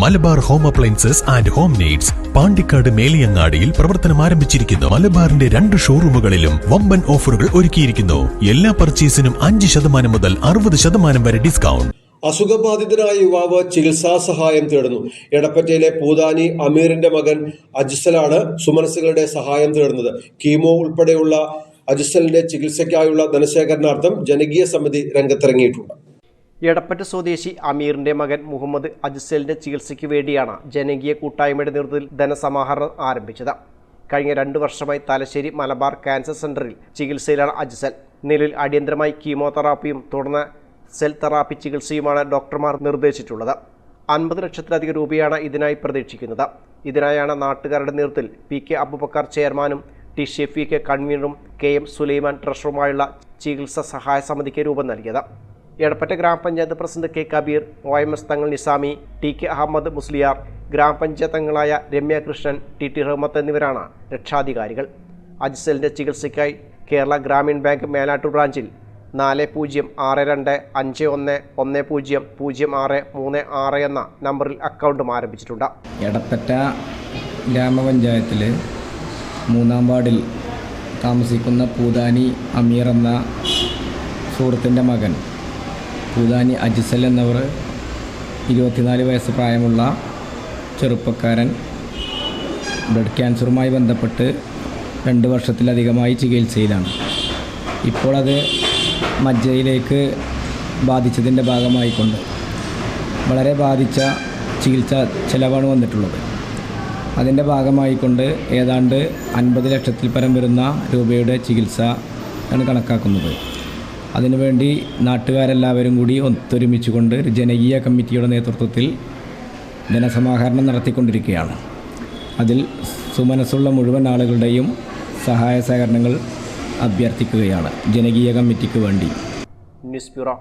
Malabar home appliances and home needs Pandikkad മേലിയങ്ങാടിയിൽ പ്രവർത്തനം ആരംഭിച്ചിരിക്കുന്നു. മലബാറിന്റെ രണ്ട് ഷോറൂമുകളിലും വമ്പൻ ഓഫറുകൾ ഒരുക്കിയിരിക്കുന്നു. എല്ലാ പർച്ചേസിനും അഞ്ച് ശതമാനം മുതൽ അറുപത് ശതമാനം വരെ ഡിസ്കൗണ്ട്. അസുഖബാധിതരായ യുവാവ് ചികിത്സാ സഹായം തേടുന്നു. എടപ്പറ്റയിലെ പൂതാനി അമീറിന്റെ മകൻ അജിസലാണ് സുമനസുകളുടെ സഹായം തേടുന്നത്. കീമോ ഉൾപ്പെടെയുള്ള അജിസലിന്റെ ചികിത്സയ്ക്കായുള്ള ധനശേഖരണാർത്ഥം ജനകീയ സമിതി രംഗത്തിറങ്ങിയിട്ടുണ്ട്. എടപ്പറ്റ സ്വദേശി അമീറിന്റെ മകൻ മുഹമ്മദ് അജ്സലിന്റെ ചികിത്സയ്ക്ക് വേണ്ടിയാണ് ജനകീയ കൂട്ടായ്മയുടെ നേതൃത്വത്തിൽ ധനസമാഹരണം ആരംഭിച്ചത്. കഴിഞ്ഞ രണ്ട് വർഷമായി തലശ്ശേരി മലബാർ ക്യാൻസർ സെന്ററിൽ ചികിത്സയിലാണ് അജ്സൽ. നിലവിൽ അടിയന്തരമായി കീമോതെറാപ്പിയും തുടർന്ന് സെൽ തെറാപ്പി ചികിത്സയുമാണ് ഡോക്ടർമാർ നിർദ്ദേശിച്ചിട്ടുള്ളത്. അൻപത് ലക്ഷത്തിലധികം രൂപയാണ് ഇതിനായി പ്രതീക്ഷിക്കുന്നത്. ഇതിനായാണ് നാട്ടുകാരുടെ നേതൃത്വത്തിൽ പി കെ അബുബക്കർ ചെയർമാനും ടി ഷെഫീഖ് കൺവീനറും കെ എം സുലൈമാൻ ട്രഷറുമായുള്ള ചികിത്സാ സഹായ സമിതിക്ക് രൂപം നൽകിയത്. Edappatta grama panchayat president K Kabeer O M S Thangal Nizami T K Ahmed Musliyar grama panchayat അംഗങ്ങളായ രമ്യ കൃഷ്ണൻ ടി ടി റഹ്മത്ത് എന്നിവരാണ് രക്ഷാധികാരികൾ. അജ്സലിന്റെ ചികിത്സയ്ക്കായി കേരള ഗ്രാമീൺ ബാങ്ക് മേലാട്ടൂർ ബ്രാഞ്ചിൽ നാല് പൂജ്യം ആറ് രണ്ട് അഞ്ച് ഒന്ന് ഒന്ന് പൂജ്യം പൂജ്യം ആറ് മൂന്ന് ആറ് എന്ന നമ്പറിൽ അക്കൗണ്ടും ആരംഭിച്ചിട്ടുണ്ട്. എടപ്പറ്റ ഗ്രാമപഞ്ചായത്തിൽ മൂന്നാം വാർഡിൽ താമസിക്കുന്ന പൂതാനി അമീർ എന്ന സുഹൃത്തിന്റെ മകൻ പൂതാനി അജിസൽ എന്നവർ ഇരുപത്തിനാല് വയസ്സ് പ്രായമുള്ള ചെറുപ്പക്കാരൻ ബ്ലഡ് ക്യാൻസറുമായി ബന്ധപ്പെട്ട് രണ്ട് വർഷത്തിലധികമായി ചികിത്സയിലാണ്. ഇപ്പോൾ അത് മജ്ജയിലേക്ക് ബാധിച്ചതിന്റെ ഭാഗമായിക്കൊണ്ട് വളരെ ബാധിച്ച ചികിത്സ ചിലവാണ് വന്നിട്ടുള്ളത്. അതിന്റെ ഭാഗമായിക്കൊണ്ട് ഏതാണ്ട് അൻപത് ലക്ഷത്തിൽ പരം വരുന്ന രൂപയുടെ ചികിത്സ ആണ് കണക്കാക്കുന്നത്. അതിനുവേണ്ടി നാട്ടുകാരെല്ലാവരും കൂടി ഒത്തൊരുമിച്ചുകൊണ്ട് ഒരു ജനകീയ കമ്മിറ്റിയുടെ നേതൃത്വത്തിൽ ധനസമാഹരണം നടത്തിക്കൊണ്ടിരിക്കുകയാണ്. അതിൽ സുമനസ്സുള്ള മുഴുവൻ ആളുകളുടെയും സഹായ സഹകരണങ്ങൾ അഭ്യർത്ഥിക്കുകയാണ് ജനകീയ കമ്മിറ്റിക്ക് വേണ്ടി. News bureau